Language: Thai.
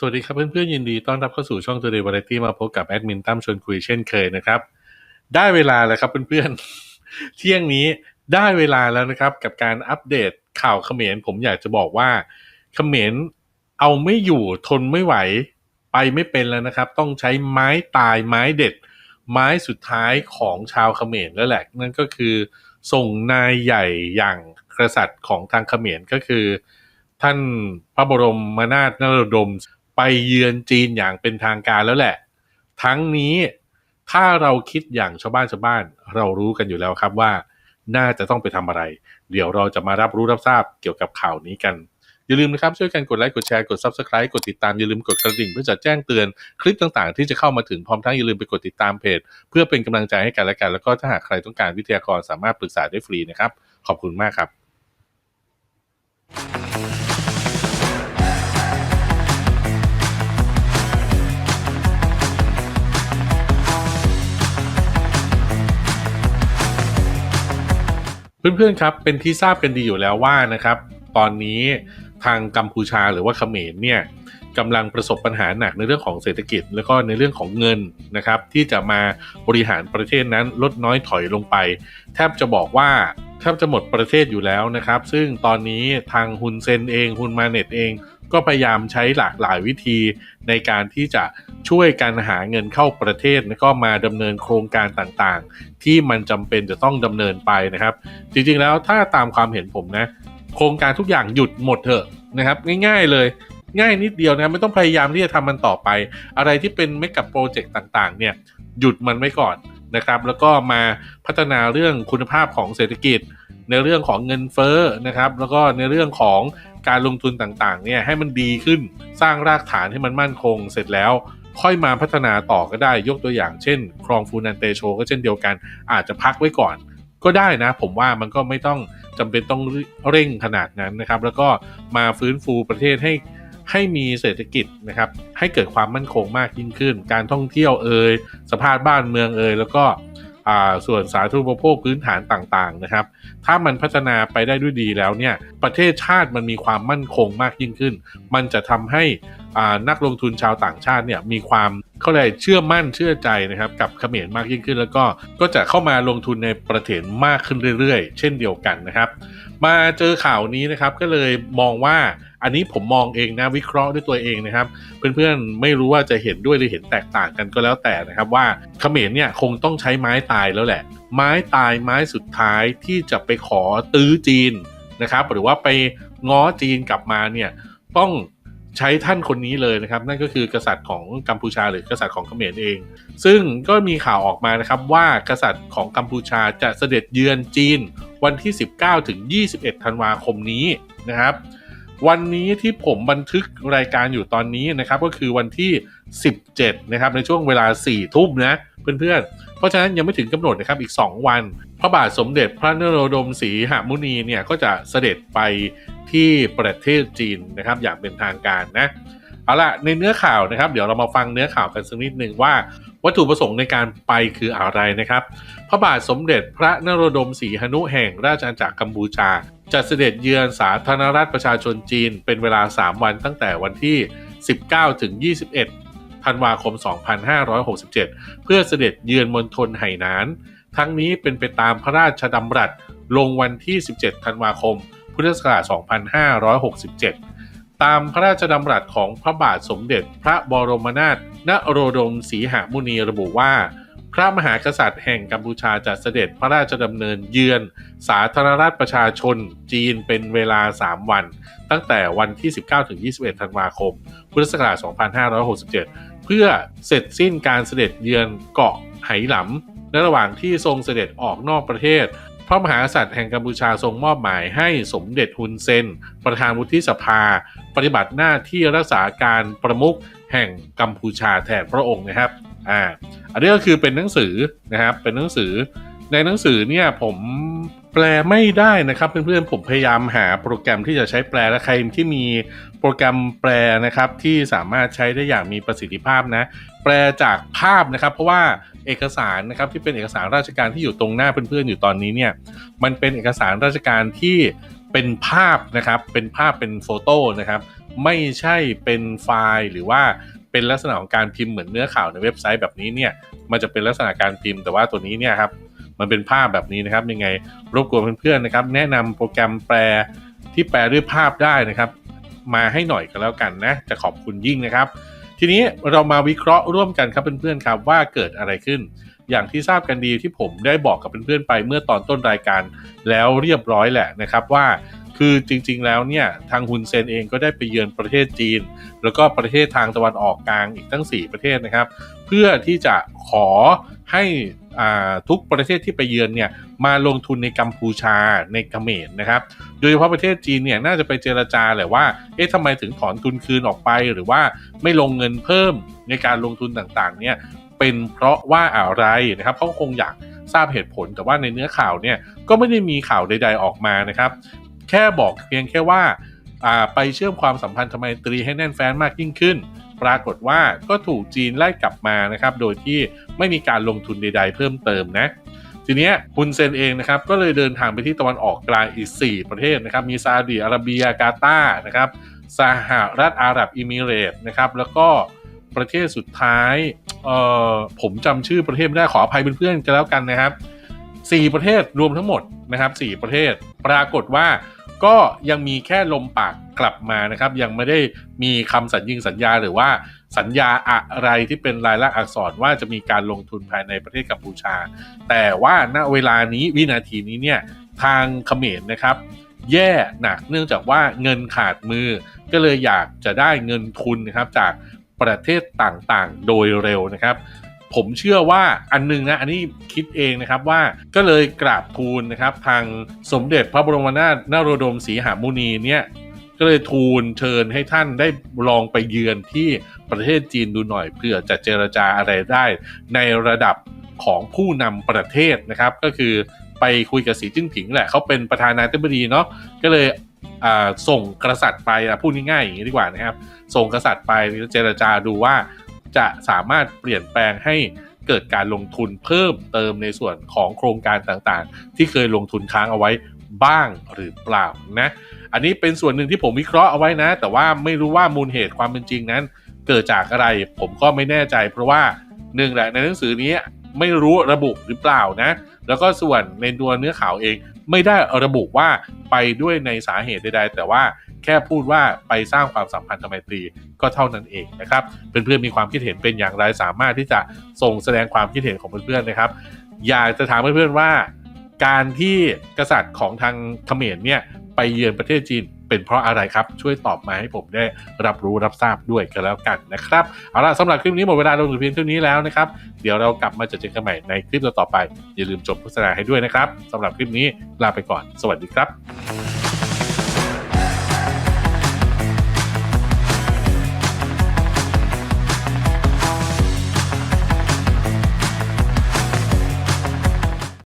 สวัสดีครับเพื่อนๆยินดีต้อนรับเข้าสู่ช่อง Today Variety มาพบกับแอดมินตั้มชวนคุยเช่นเคยนะครับ ได้เวลาแล้วครับเพื่อนๆ เที่ยงนี้ได้เวลาแล้วนะครับ กับการอัปเดตข่าวเขมรผมอยากจะบอกว่าเขมรเอาไม่อยู่ทนไม่ไหวไปไม่เป็นแล้วนะครับ ต้องใช้ไม้ตายไม้เด็ด ไม้สุดท้ายของชาวเขมรแล้วแหละ นั่นก็คือ ส่งนายใหญ่อย่างกษัตริย์ของทางเขมรก็คือ ท่านพระบรมนาถนรดม ไปเยือนจีนอย่างเป็นทางการแล้วแหละ ทั้งนี้ถ้าเราคิดอย่างชาวบ้านชาวบ้าน เรารู้กันอยู่แล้วครับว่า น่าจะต้องไปทำอะไร เดี๋ยวเราจะมารับรู้รับทราบเกี่ยวกับข่าวนี้กัน อย่าลืมนะครับ ช่วยกันกดไลค์กดแชร์กด Subscribe กดติดตาม อย่าลืมกดกระดิ่งเพื่อจะแจ้งเตือนคลิปต่างๆ ที่จะเข้ามาถึงพร้อมทั้งอย่าลืมไปกดติดตามเพจ เพื่อเป็นกำลังใจให้กันและกัน แล้วก็ถ้าหากใครต้องการวิทยากรสามารถปรึกษาได้ฟรีนะครับขอบคุณมากครับ เพื่อนๆครับเป็นที่ทราบกันดีอยู่แล้วว่านะครับ ตอนนี้ทางกัมพูชาหรือว่าเขมรเนี่ยกำลังประสบปัญหาหนักในเรื่องของเศรษฐกิจ แล้วก็ในเรื่องของเงินนะครับ ที่จะมาบริหารประเทศนั้นลดน้อยถอยลงไป แทบจะบอกว่าแทบจะหมดประเทศอยู่แล้วนะครับ ซึ่งตอนนี้ทางฮุนเซนเองฮุนมาเน็ตเอง ก็พยายามใช้หลากหลายวิธีในการที่จะช่วยการหาเงินเข้าประเทศแล้วก็มาดำเนินโครงการต่างๆ ที่มันจำเป็นจะต้องดำเนินไปนะครับ จริงๆแล้วถ้าตามความเห็นผมนะ โครงการทุกอย่างหยุดหมดเถอะนะครับ ง่ายๆเลยง่ายนิดเดียวนะไม่ต้องพยายามที่จะทำมันต่อไป อะไรที่เป็นเมกะโปรเจกต์ต่างๆ เนี่ยหยุดมันไว้ก่อนนะครับ แล้วก็มาพัฒนาเรื่องคุณภาพของเศรษฐกิจ ในเรื่องของเงินเฟ้อนะครับ แล้วก็ในเรื่องของ การลงทุนต่างๆเนี่ยให้มันดีขึ้นสร้างรากฐานให้มันมั่นคง เสร็จแล้วค่อยมาพัฒนาต่อก็ได้ยกตัวอย่างเช่นคลองฟูนันเตโชก็เช่นเดียวกัน อาจจะพักไว้ก่อน ก็ได้นะ ผมว่ามันก็ไม่ต้องจำเป็นต้องเร่งขนาดนั้นนะครับ แล้วก็มาฟื้นฟูประเทศให้ให้มีเศรษฐกิจนะครับให้เกิดความมั่นคงมากยิ่งขึ้น การท่องเที่ยวเอ่ยสภาพบ้านเมืองเอ่ยแล้วก็ ส่วนสาธารณูปโภคพื้นฐานต่างๆนะครับ ถ้ามันพัฒนาไปได้ด้วยดีแล้วเนี่ยประเทศชาติมันมีความมั่นคงมากยิ่งขึ้น มันจะทำให้นักลงทุนชาวต่างชาติเนี่ยมีความเขาเลยกเชื่อมั่นเชื่อใจนะครับกับเขมรมากยิ่งขึ้น แล้วก็ก็จะเข้ามาลงทุนในประเทศมากขึ้นเรื่อยๆ เช่นเดียวกันนะครับ มาเจอข่าวนี้นะครับก็เลยมองว่า อันนี้ผมมองเองนะวิเคราะห์ด้วยตัวเองนะครับ เพื่อนๆไม่รู้ว่าจะเห็นด้วยหรือเห็นแตกต่างกันก็แล้วแต่นะครับว่าเขมรเนี่ยคงต้องใช้ไม้ตายแล้วแหละ ไม้ตายไม้สุดท้ายที่จะไปขอตื้อจีนนะครับ หรือว่าไปง้อจีนกลับมาเนี่ยต้องใช้ท่านคนนี้เลยนะครับ นั่นก็คือกษัตริย์ของกัมพูชาหรือกษัตริย์ของเขมรเอง ซึ่งก็มีข่าวออกมานะครับว่ากษัตริย์ของกัมพูชาจะเสด็จเยือนจีนวันที่ 19ถึง21 ธันวาคมนี้นะครับ วันนี้ที่ผมบันทึกรายการอยู่ตอนนี้นะครับก็คือวันที่ 17 นะครับในช่วงเวลา 4 ทุ่มนะเพื่อนๆ เพราะฉะนั้นยังไม่ถึงกำหนดนะครับอีก 2 วัน พระบาทสมเด็จพระนโรดมศรีหมุนีเนี่ยก็จะเสด็จไปที่ประเทศจีนนะครับอย่างเป็นทางการนะเอาละในเนื้อข่าวนะครับ เดี๋ยวเรามาฟังเนื้อข่าวกันสักนิดหนึ่งว่า วัตถุประสงค์ในการไปคืออะไรนะครับ พระบาทสมเด็จพระนโรดมศรีหนุแห่งราชอาณาจักรกัมพูชา จะเสด็จเยือนสาธารณรัฐประชาชนจีนเป็นเวลา 3 วันตั้งแต่วันที่ 19 ถึง 21 ธันวาคม 2567 เพื่อเสด็จเยือนมณฑลไหหนาน ทั้งนี้เป็นไปตามพระราชดำรัสลงวันที่ 17 ธันวาคม พุทธศักราช 2567 ตามพระราชดำรัสของพระบาทสมเด็จพระบรมนาถนโรดมศรีหมุนีระบุว่า ระมหากษัตริย์แห่งกัมพูชาจะเสด็จพระราชดำเนินเยือน สาธารณรัฐประชาชนจีนเป็นเวลา 3 วัน ตั้งแต่วันที่ 19 ถึง 21 ธันวาคม พุทธศักราช 2567 เพื่อเสร็จสิ้นการเสด็จเยือนเกาะไหหลำในระหว่างที่ทรงเสด็จออกนอกประเทศพระมหากษัตริย์แห่งกัมพูชาทรงมอบหมายให้สมเด็จฮุนเซน ประธานวุฒิสภา ปฏิบัติหน้าที่รักษาการประมุขแห่งกัมพูชาแทนพระองค์นะครับ อ่า อันนี้ก็คือเป็นหนังสือนะครับ เป็นหนังสือ ในหนังสือเนี่ยผมแปลไม่ได้นะครับเพื่อนๆผมพยายามหาโปรแกรมที่จะใช้แปลและใครที่มีโปรแกรมแปลนะครับที่สามารถใช้ได้อย่างมีประสิทธิภาพนะ แปลจากภาพนะครับ เพราะว่าเอกสารนะครับที่เป็นเอกสารราชการที่อยู่ตรงหน้าเพื่อนๆอยู่ตอนนี้เนี่ยมันเป็นเอกสารราชการที่เป็นภาพนะครับเป็นภาพเป็นโฟโต้นะครับไม่ใช่เป็นไฟล์หรือว่า เป็นลักษณะของการพิมพ์เหมือนเนื้อข่าวในเว็บไซต์แบบนี้เนี่ยมันจะเป็นลักษณะการพิมพ์แต่ว่าตัวนี้เนี่ยครับมันเป็นภาพแบบนี้นะครับยังไงรบกวนเพื่อนๆนะครับ แนะนำโปรแกรมแปลที่แปลด้วยภาพได้นะครับ มาให้หน่อยก็แล้วกันนะจะขอบคุณยิ่งนะครับ ทีนี้เรามาวิเคราะห์ร่วมกันครับเพื่อนๆครับว่าเกิดอะไรขึ้น อย่างที่ทราบกันดีที่ผมได้บอกกับเพื่อนๆไปเมื่อตอนต้นรายการแล้วเรียบร้อยแหละนะครับว่า คือจริง ๆ แล้วเนี่ยทางฮุนเซนเองก็ได้ไปเยือนประเทศจีน แล้วก็ประเทศทางตะวันออกกลางอีกตั้ง 4 ประเทศนะครับ เพื่อที่จะขอให้ทุกประเทศที่ไปเยือนเนี่ยมาลงทุนในกัมพูชาในเขมรนะครับ โดยเฉพาะประเทศจีนเนี่ยน่าจะไปเจรจาแหละว่า เอ๊ะทำไมถึงถอนทุนคืนออกไป หรือว่าไม่ลงเงินเพิ่มในการลงทุนต่างๆเนี่ยเป็นเพราะว่าอะไรนะครับเขาคงอยากทราบเหตุผลแต่ว่าในเนื้อข่าวเนี่ยก็ไม่ได้มีข่าวใด ๆออกมานะครับ แค่บอกเพียงแค่ว่าอ่าไปเชื่อมความสัมพันธ์ทำไมตรีให้แน่นแฟ้นมากยิ่งขึ้น ปรากฏว่าก็ถูกจีนไล่กลับมานะครับ โดยที่ไม่มีการลงทุนใด ๆ เพิ่มเติมนะทีนี้ยฮุนเซนเองนะครับก็เลยเดินทางไปที่ตะวันออกกลางอีก 4 ประเทศนะครับมีซาอุดิอาระเบียกาตาร์นะครับสหรัฐอาหรับอิมิเรตส์นะครับแล้วก็ประเทศสุดท้ายเอ่อผมจำชื่อประเทศไม่ได้ขออภัยเพื่อนๆกันแล้วกันนะครับ 4 ประเทศรวมทั้งหมดนะครับ4ประเทศ ปรากฏว่า ก็ยังมีแค่ลมปากกลับมานะครับ ยังไม่ได้มีคำสัญญิงสัญญาหรือว่าสัญญาอะไรที่เป็นลายลักษณ์อักษรว่าจะมีการลงทุนภายในประเทศกัมพูชา แต่ว่าณเวลานี้วินาทีนี้เนี่ยทางเขมรนะครับ แย่หนักเนื่องจากว่าเงินขาดมือ ก็เลยอยากจะได้เงินทุนนะครับจากประเทศต่างๆ โดยเร็วนะครับ ผมเชื่อว่าอันหนึงนะ อันนี้คิดเองนะครับว่าก็เลยกราบทูลนะครับ ทางสมเด็จพระบรมนาถนโรดมศรีหามุนีเนี่ยก็เลยทูลเชิญให้ท่านได้ลองไปเยือนที่ประเทศจีนดูหน่อยเพื่อจะเจรจาอะไรได้ ในระดับของผู้นำประเทศนะครับ ก็คือไปคุยกับสีจิ้นผิงแหละเขาเป็นประธานาธิบดีเนาะก็เลยส่งกษัตริย์ไปอะพูดง่ายๆอย่างนี้ดีกว่านะครับ ส่งกษัตริย์ไปเจรจาดูว่า จะสามารถเปลี่ยนแปลงให้เกิดการลงทุนเพิ่มเติมในส่วนของโครงการต่างๆ ที่เคยลงทุนค้างเอาไว้บ้างหรือเปล่านะ อันนี้เป็นส่วนหนึ่งที่ผมวิเคราะห์เอาไว้นะ แต่ว่าไม่รู้ว่ามูลเหตุความเป็นจริงนั้น เกิดจากอะไรผมก็ไม่แน่ใจ เพราะว่าหนึ่งแหละในหนังสือนี้ไม่รู้ระบุหรือเปล่านะ แล้วก็ส่วนในตัวเนื้อข่าวเองไม่ได้ระบุว่าไปด้วยในสาเหตุใดๆแต่ว่า แค่พูดว่าไปสร้างความสัมพันธ์ทางไมตรีก็เท่านั้นเองนะครับเพื่อนๆมีความคิดเห็นเป็นอย่างไรสามารถที่จะส่งแสดงความคิดเห็นของเพื่อนๆนะครับ อยากจะถามเพื่อนๆว่า การที่กษัตริย์ของทางเขมรเนี่ยไปเยือนประเทศจีนเป็นเพราะอะไรครับ ช่วยตอบมาให้ผมได้รับรู้รับทราบด้วยกันแล้วกันนะครับ เอาล่ะสำหรับคลิปนี้หมดเวลาลงถึงเพียงเท่านี้แล้วนะครับ เดี๋ยวเรากลับมาเจอกันใหม่ในคลิปต่อไป อย่าลืมจบโฆษณาให้ด้วยนะครับสำหรับคลิปนี้ลาไปก่อน สวัสดีครับ